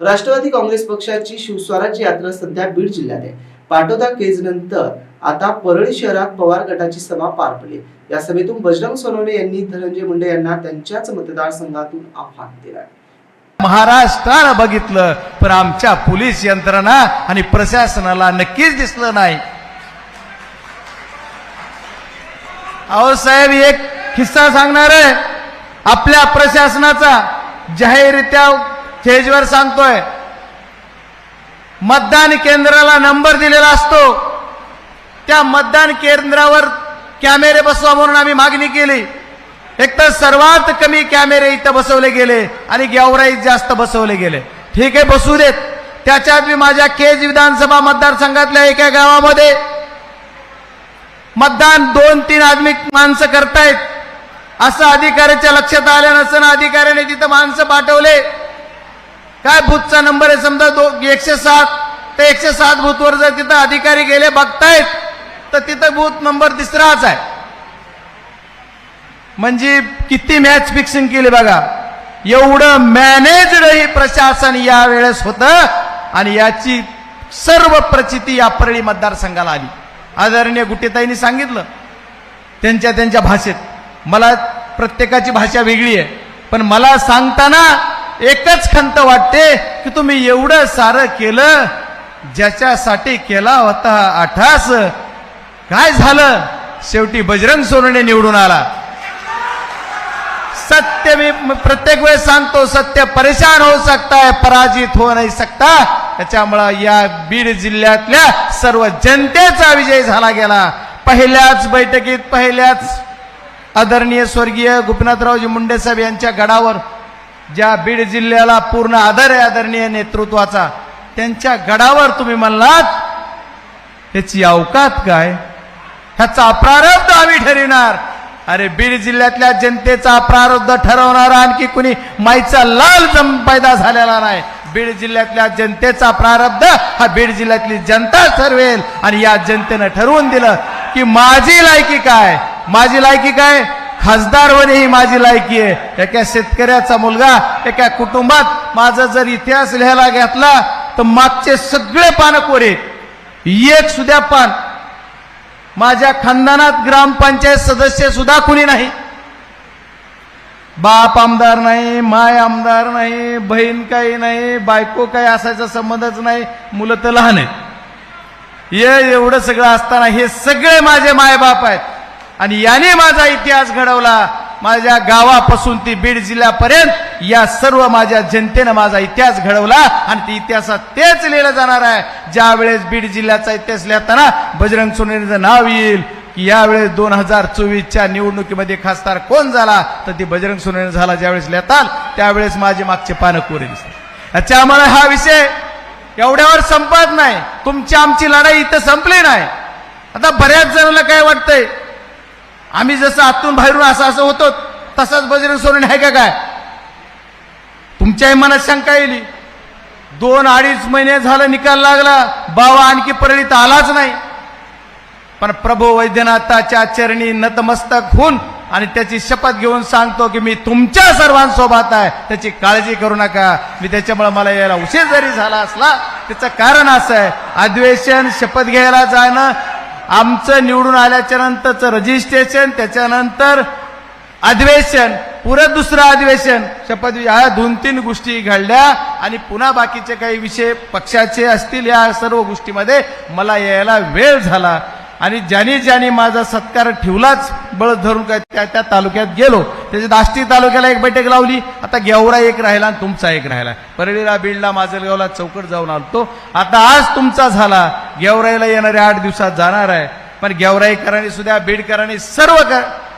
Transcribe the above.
राष्ट्रवादी काँग्रेस पक्षाची शिवस्वराज्य यात्रा सध्या बीड जिल्ह्यात आहे. पाटोदा केज नंतर आता परळी शहरात पवार गटाची सभा पार पडली. या सभेतून बजरंग सोनवणे यांनी धनंजय मुंडे यांना त्यांच्याच मतदारसंघातून आव्हान दिलं महाराष्ट्राला बघितलं पण आमच्या पोलीस यंत्रणा आणि प्रशासनाला नक्कीच दिसलं नाही. अहो साहेब एक किस्सा सांगणार आहे. आपल्या प्रशासनाचा जाहीररित्या स्टेजवर सांगतोय. मतदान केंद्राला नंबर दिलेला असतो. त्या मतदान केंद्रावर कॅमेरे बसवा म्हणून आम्ही मागणी केली. एक तर सर्वात कमी कॅमेरे इथं बसवले गेले आणि गेवराईत जास्त बसवले गेले. ठीक आहे बसू देत. त्याच्यात मी माझ्या केज विधानसभा मतदारसंघातल्या एका गावामध्ये मतदान दोन तीन आदमी माणसं करतायत. असं अधिकाऱ्याच्या लक्षात आलं नसताना अधिकाऱ्याने तिथं माणसं पाठवले. काय भूतचा नंबर आहे समजा दो एकशे सात? तर एकशे सात भूतवर जर तिथं अधिकारी गेले बघतायत तर तिथं भूत नंबर तिसराच आहे. म्हणजे किती मॅच फिक्सिंग केली बघा. एवढं मॅनेजड ही प्रशासन या वेळेस होतं आणि याची सर्व प्रचिती या परळी मतदारसंघाला आली. आदरणीय गुटेताईंनी सांगितलं त्यांच्या त्यांच्या भाषेत. मला प्रत्येकाची भाषा वेगळी आहे पण मला सांगताना एकच खंत वाटते की तुम्ही एवढं सारं केलं ज्याच्यासाठी केला होता आठास. काय झालं? शेवटी बजरंग सोनने निवडून आला. सत्य मी प्रत्येक वेळेस सांगतो सत्य परेशान होऊ सकता है पराजित होऊ नाही सकता त्याच्यामुळं या बीड जिल्ह्यातल्या सर्व जनतेचा विजय झाला गेला. पहिल्याच बैठकीत पहिल्याच आदरणीय स्वर्गीय गोपीनाथरावजी मुंडे साहेब यांच्या गडावर ज्या बीड जिल्ह्याला पूर्ण आदर आहे आदरणीय नेतृत्वाचा त्यांच्या गडावर तुम्ही म्हणलात त्याची अवकात काय? ह्याचा प्रारब्ध आम्ही ठरविणार. अरे बीड जिल्ह्यातल्या जनतेचा प्रारब्ध ठरवणारा आणखी कुणी? माईचा लाल जम पैदा झालेला नाही. बीड जिल्ह्यातल्या जनतेचा प्रारब्ध हा बीड जिल्ह्यातली जनता ठरवेल. आणि या जनतेनं ठरवून दिलं की माझी लायकी काय? माझी लायकी काय? खासदार होणे ही माझी लायकी आहे. एका शेतकऱ्याचा मुलगा एका कुटुंबात माझा जर इतिहास लिहायला घेतला तर मागचे सगळे पानं कोरे एक सुद्धा पान माझ्या खानदानात ग्रामपंचायत सदस्य सुद्धा कुणी नाही. बाप आमदार नाही माय आमदार नाही बहीण काही नाही बायको काही असायचा संबंधच नाही मुलं तर लहान आहे हे एवढं सगळं असताना हे सगळे माझे मायबाप आहेत. आणि याने माझा इतिहास घडवला. माझ्या गावापासून ती बीड जिल्ह्यापर्यंत या सर्व माझ्या जनतेनं माझा इतिहास घडवला आणि ती इतिहासात तेच लिहिलं जाणार आहे. ज्यावेळेस बीड जिल्ह्याचा इतिहास लिहिताना बजरंग सोनेरीचं नाव येईल की यावेळेस दोन हजार चोवीसच्या निवडणुकीमध्ये खासदार कोण झाला? तर ती बजरंग सोनेरी झाला ज्यावेळेस लिहिताल त्यावेळेस माझे मागचे पानं कोरे दिसतात आम्हाला हा विषय एवढ्यावर संपत नाही. तुमची आमची लढाई इथं संपली नाही. आता बऱ्याच जणांना काय वाटतंय? आम्ही जसं आतून बाहेरून असं असं होतो तसाच बजरंग सोडून आहे का काय? तुमच्याही मनात शंका येईल. दोन अडीच महिने झालं निकाल लागला बाबा आणखी परळीत आलाच नाही. पण प्रभू वैद्यनाथाच्या चरणी नतमस्तक होऊन आणि त्याची शपथ घेऊन सांगतो की मी तुमच्या सर्वांसोबत आहे. त्याची काळजी करू नका. मी त्याच्यामुळे मला यायला उशीर जरी झाला असला त्याचं कारण असं आहे. अधिवेशन शपथ घ्यायला जाणं आमचं निवडून आल्याच्या नंतरचं रजिस्ट्रेशन त्याच्यानंतर अधिवेशन पुरं दुसरं अधिवेशन शपथ ह्या दोन तीन गोष्टी घडल्या आणि पुन्हा बाकीचे काही विषय पक्षाचे असतील या सर्व गोष्टीमध्ये मला यायला वेळ झाला. आणि ज्यांनी ज्यांनी माझा सत्कार ठेवलाच बळ धरून काय त्या त्या तालुक्यात गेलो. त्याच्यात आष्टी तालुक्याला एक बैठक लावली. आता गेवरा एक राहिला आणि तुमचा एक राहिला. परळीला बीडला माजलगावला चौकट जाऊन आलतो आता आज तुमचा झाला. गेवराईला येणाऱ्या आठ दिवसात जाणार आहे. पण गेवराईकरांनी सुद्धा बीडकरांनी सर्व क-